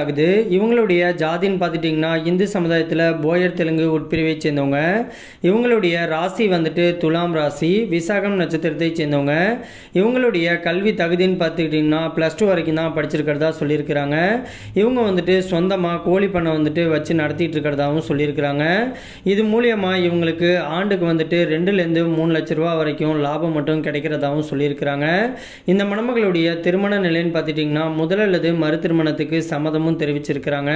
ஆகுது இவங்களுடைய ஜாதின்னு பார்த்துட்டிங்கன்னா இந்து சமுதாயத்தில் போயர் தெலுங்கு உட்பிரிவை சேர்ந்தவங்க. இவங்களுடைய ராசி வந்துட்டு துலாம் ராசி விசாகம் நட்சத்திரத்தை சேர்ந்தவங்க. இவங்களுடைய கல்வி தகுதின்னு பார்த்துக்கிட்டிங்கன்னா ப்ளஸ் டூ வரைக்கும் தான் படிச்சிருக்கிறதா சொல்லியிருக்கிறாங்க. இவங்க வந்துட்டு சொந்தமாக கோழி பண்ணை வந்துட்டு வச்சு நடத்திட்டு இருக்கிறதாகவும் சொல்லியிருக்கிறாங்க. இது மூலியமாக இவங்களுக்கு ஆண்டுக்கு வந்துட்டு ரெண்டுலேருந்து மூணு லட்ச ரூபா வரைக்கும் லாபம் மட்டும் கிடைக்கிறதாகவும் சொல்லியிருக்கிறாங்க. இந்த மணமகளுடைய திருமண நிலைன்னு பார்த்துட்டிங்கன்னா முதல் அல்லது மறு திருமணத்துக்கு சம்மதமும் தெரிவிச்சிருக்கிறாங்க.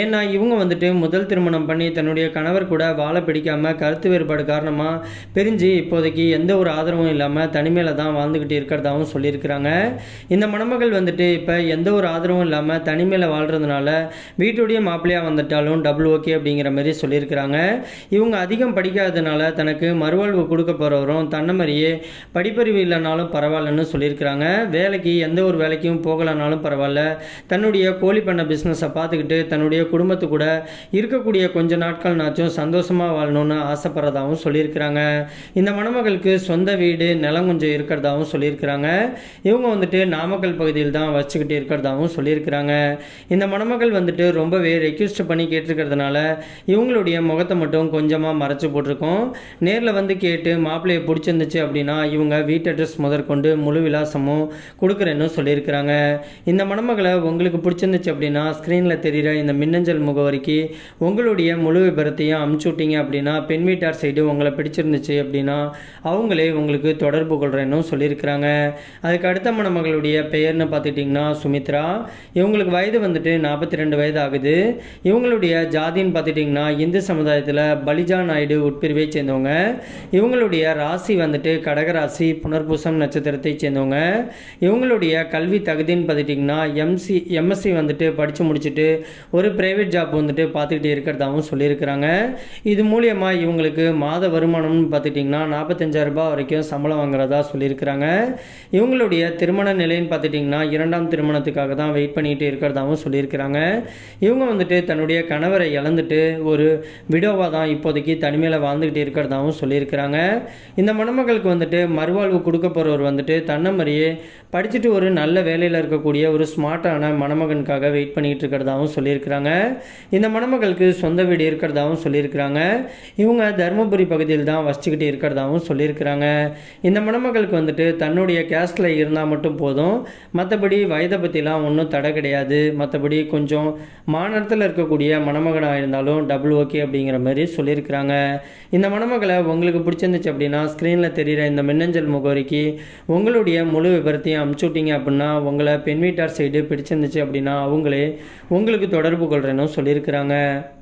ஏன்னா இவங்க வந்துட்டு முதல் திருமணம் பண்ணி தன்னுடைய கணவர் கூட வாழ பிடிக்காம கருத்து வேறுபாடு காரணமாக பிரிஞ்சு இப்போதைக்கு எந்த ஒரு ஆதரவும் இல்லாமல் தனிமையில் தான் வாழ்ந்துக்கிட்டு இருக்கிறதாகவும் சொல்லியிருக்கிறாங்க. இந்த மணமகள் வந்துட்டு இப்போ எந்த ஒரு ஆதரவும் இல்லாமல் தனிமையில் வாழ்கிறதுனால வீட்டுடைய மாப்பிள்ளையாக வந்துட்டாலும் டபுள் ஓகே அப்படிங்கிற மாதிரி சொல்லியிருக்கிறாங்க. இவங்க அதிகம் படிக்காததுனால தனக்கு மறுவாழ்வு கொடுக்க போகிறவரும் தன்னை மாதிரியே படிப்பறிவு இல்லைனாலும் பரவாயில்லன்னு சொல்லியிருக்கிறாங்க. வேலைக்கு எந்த ஒரு வேலைக்கும் போகலனாலும் பரவாயில்ல. தன்னுடைய கோழி பண்ண பிஸ்னஸை பார்த்துக்கிட்டு தன்னுடைய குடும்பத்து கூட இருக்கக்கூடிய கொஞ்ச நாட்கள்னாச்சும் சந்தோஷமாக வாழணும்னு ஆசைப்படுறதாகவும் சொல்லியிருக்கிறாங்க. இந்த மணமகளுக்கு சொந்த வீடு நிலம் கொஞ்சம் இருக்கிறதாகவும் சொல்லியிருக்கிறாங்க. இவங்க வந்துட்டு நாமக்கல் பகுதியில் தான் வச்சுக்கிட்டு இருக்கிறதாகவும் சொல்லியிருக்கிறாங்க. இந்த மணமகள் வந்துட்டு ரொம்பவே ரெக்யூஸ்ட் பண்ணி கேட்டிருக்கிறதுனால இவங்களுடைய முகத்தை மட்டும் கொஞ்சமாக மறைச்சு போட்டிருக்கோம். நேரில் வந்து கேட்டு மாப்பிள்ளையை பிடிச்சிருந்துச்சு அப்படின்னா இவங்க வீட்டு அட்ரஸ் முதற்கொண்டு முழு விலாசமும் கொடுக்குறேன்னு சொல்லியிருக்கிறாங்க. இந்த மணமகளை உங்களுக்கு பிடிச்சிருந்துச்சு அப்படின்னா ஸ்க்ரீனில் தெரிகிற இந்த மின்னஞ்சல் முகவரிக்கு உங்களுடைய முழு விபரத்தையும் அமுச்சு விட்டீங்க அப்படின்னா பெண் வீட்டார் சைடு உங்களை பிடிச்சிருந்துச்சு அப்படின்னா அவங்களே உங்களுக்கு தொடர்பு கொள்கிறேன்னு சொல்லியிருக்கிறாங்க. அதுக்கு அடுத்த மணமகளுடைய பெயர்னு பார்த்துட்டிங்கன்னா சுமித்ரா. இவங்களுக்கு வயது வந்துட்டு நாற்பத்தி ரெண்டு வயது ஆகுது. இவங்களுடைய ஜாதின்னு பார்த்துட்டிங்கன்னா இந்து சமுதாயத்தில் பலிஜா நாயுடு உட்பிரிவை சேர்ந்தவங்க. இவங்களுடைய ராசி வந்துட்டு கடகராசி புனர்பூசம் நட்சத்திரத்தை சேர்ந்தவங்க. இவங்களுடைய கல்வி தகுதின்னு பார்த்துட்டிங்கன்னா எம்சி எம்எஸ்சி வந்துட்டு படித்து முடிச்சுட்டு ஒரு ப்ரைவேட் ஜாப் வந்துட்டு பார்த்துக்கிட்டு இருக்கிறதாகவும் சொல்லியிருக்கிறாங்க. இது மூலியமாக இவங்களுக்கு மாத வருமானம்னு பார்த்துட்டிங்கன்னா நாற்பத்தஞ்சாயிரரூபா வரைக்கும் சம்பளம் வாங்குறதா சொல்லியிருக்கிறாங்க. இவங்களுடைய திருமண நிலைன்னு பார்த்துட்டிங்கன்னா இரண்டாம் திருமணத்துக்காக தான் வெயிட் பண்ணிட்டு இருக்கிறதாகவும் சொல்லியிருக்கிறாங்க. இவங்க வந்துட்டு தன்னுடைய கணவரை இழந்துட்டு ஒரு விடோவாக தான் இப்போதைக்கு தனிமையில் வாழ்ந்துக்கிட்டு இருக்கிறதாகவும் சொல்லியிருக்கிறாங்க. இந்த மணமகளுக்கு வந்துட்டு மறுவாழ்வு கொடுக்க போகிறவர் வந்துட்டு தன்ன மாதிரியே படிச்சுட்டு ஒரு நல்ல வேலையில் இருக்கக்கூடிய ஒரு ஸ்மார்ட்டான மணமகனுக்காக வெயிட் பண்ணிகிட்டு இருக்கிறதாகவும் சொல்லியிருக்கிறாங்க. இந்த மணமகளுக்கு சொந்த வீடு இருக்கிறதாகவும் சொல்லியிருக்கிறாங்க. இவங்க தருமபுரி பகுதியில் தான் வசிச்சுக்கிட்டு இருக்கிறதாகவும் சொல்லியிருக்கிறாங்க. இந்த மணமகளுக்கு வந்துட்டு தன்னுடைய கேஸ்டில் இருந்தால் மட்டும் போதும். மற்றபடி வயதை பற்றிலாம் ஒன்றும் தடை கிடையாது. மற்றபடி கொஞ்சம் மாநிலத்தில் இருக்கக்கூடிய மணமகனாக இருந்தாலும் டபுள் ஓகே அப்படிங்கிற மாதிரி சொல்லியிருக்கிறாங்க. இந்த மணமகளை உங்களுக்கு பிடிச்சிருந்துச்சு அப்படின்னா ஸ்க்ரீனில் தெரிகிற இந்த மின்னஞ்சல் முகவரிக்கு உங்களுடைய முழு விபரத்தையும் அமுச்சு விட்டீங்க அப்படின்னா உங்களை பெண் வீட்டார் சைடு பிடிச்சிருந்துச்சு அப்படின்னா அவங்க அவங்களே உங்களுக்கு தொடர்பு கொள்கிறேன்னு சொல்லியிருக்கிறாங்க.